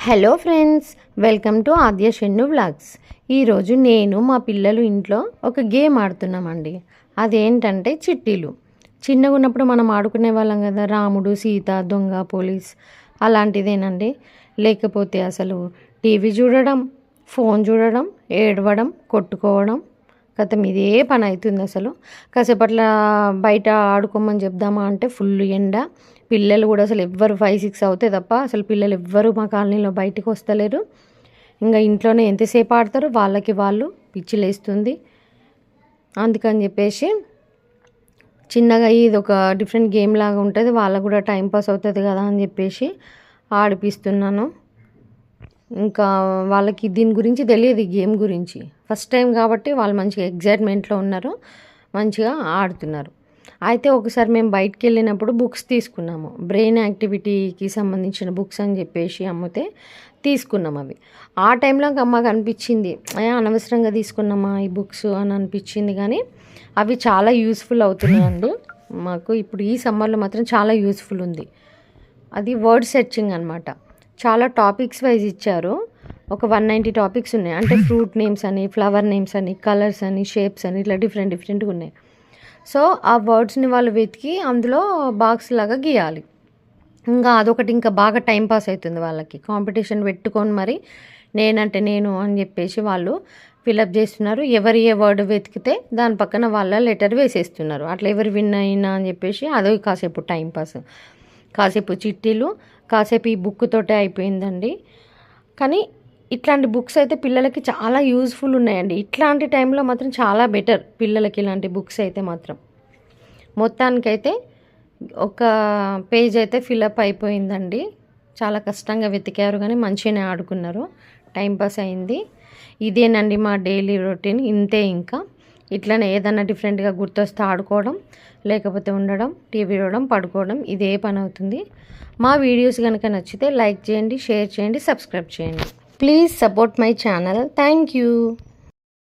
Hello friends welcome to Aadya Shennu vlogs. ఈరోజు నేను మా పిల్లలు ఇంట్లో ఒక గేమ్ ఆడుతున్నామండి. అదేంటంటే చిట్టీలు. చిన్నగా ఉన్నప్పుడు మనం ఆడుకునే వాళ్ళం కదా రాముడు సీత దొంగ పోలీస్. అలాంటిదేనండి. లేకపోతే అసలు టీవీ చూడడం ఫోన్ చూడడం ఏడవడం కొట్టుకోవడం కథ ఇదే పని అవుతుంది అసలు. కాసేపట్ల బయట ఆడుకోమని చెప్దామా అంటే ఫుల్ ఎండ. పిల్లలు కూడా అసలు ఎవ్వరు ఫైవ్ సిక్స్ అవుతే తప్ప అసలు పిల్లలు ఎవ్వరు మా కాలనీలో బయటకు వస్తలేరు. ఇంకా ఇంట్లోనే ఎంతసేపు ఆడతారు వాళ్ళకి వాళ్ళు పిచ్చి లేస్తుంది. అందుకని చెప్పేసి చిన్నగా ఇది ఒక డిఫరెంట్ గేమ్ లాగా ఉంటుంది. వాళ్ళకు కూడా టైం పాస్ అవుతుంది కదా అని చెప్పేసి ఆడిపిస్తున్నాను. ఇంకా వాళ్ళకి దీని గురించి తెలియదు ఈ గేమ్ గురించి. ఫస్ట్ టైం కాబట్టి వాళ్ళు మంచిగా ఎగ్జైట్మెంట్లో ఉన్నారు మంచిగా ఆడుతున్నారు. అయితే ఒకసారి మేము బయటికి వెళ్ళినప్పుడు బుక్స్ తీసుకున్నాము. బ్రెయిన్ యాక్టివిటీకి సంబంధించిన బుక్స్ అని చెప్పేసి అమ్మితే తీసుకున్నాం అవి. ఆ టైంలో ఇంకా మాకు అనిపించింది అనవసరంగా తీసుకున్నామా ఈ బుక్స్ అని అనిపించింది కానీ అవి చాలా యూస్ఫుల్ అవుతున్నాయండి. మాకు ఇప్పుడు ఈ సమ్మర్లో మాత్రం చాలా యూస్ఫుల్ ఉంది. అది వర్డ్ సెర్చింగ్ అనమాట చాలా టాపిక్స్ వైజ్ ఇచ్చారు. ఒక వన్ నైంటీ టాపిక్స్ ఉన్నాయి. అంటే ఫ్రూట్ నేమ్స్ అని ఫ్లవర్ నేమ్స్ అని కలర్స్ అని షేప్స్ అని ఇట్లా డిఫరెంట్ డిఫరెంట్గా ఉన్నాయి. సో ఆ వర్డ్స్ని వాళ్ళు వెతికి అందులో బాక్స్ లాగా గీయాలి. ఇంకా అదొకటి ఇంకా బాగా టైం పాస్ అవుతుంది వాళ్ళకి. కాంపిటీషన్ పెట్టుకొని మరి నేనంటే నేను అని చెప్పేసి వాళ్ళు ఫిలప్ చేస్తున్నారు. ఎవరు ఏ వర్డ్ వెతికితే దాని పక్కన వాళ్ళ లెటర్ వేసేస్తున్నారు. అట్లా ఎవరు విన్ అయినా అని చెప్పేసి అదో కాసేపు టైం పాస్ కాసేపు చిట్టీలు కాసేపు ఈ బుక్తోటే అయిపోయిందండి. కానీ ఇట్లాంటి బుక్స్ అయితే పిల్లలకి చాలా యూజ్ఫుల్ ఉన్నాయండి. ఇట్లాంటి టైంలో మాత్రం చాలా బెటర్ పిల్లలకి ఇలాంటి బుక్స్ అయితే మాత్రం. మొత్తానికైతే ఒక పేజ్ అయితే ఫిలప్ అయిపోయిందండి. చాలా కష్టంగా వెతికారు కానీ మంచిగానే ఆడుకున్నారు. టైంపాస్ అయింది. ఇదేనండి మా డైలీ రొటీన్ ఇంతే ఇంకా. ఇట్లనే ఏదైనా డిఫరెంట్గా గుర్తొస్తే ఆడుకోవడం లేకపోతే ఉండడం టీవీ చూడడం పడుకోవడం ఇదే పని అవుతుంది. మా వీడియోస్ కనుక నచ్చితే లైక్ చేయండి షేర్ చేయండి సబ్స్క్రైబ్ చేయండి. Please support my channel. Thank you.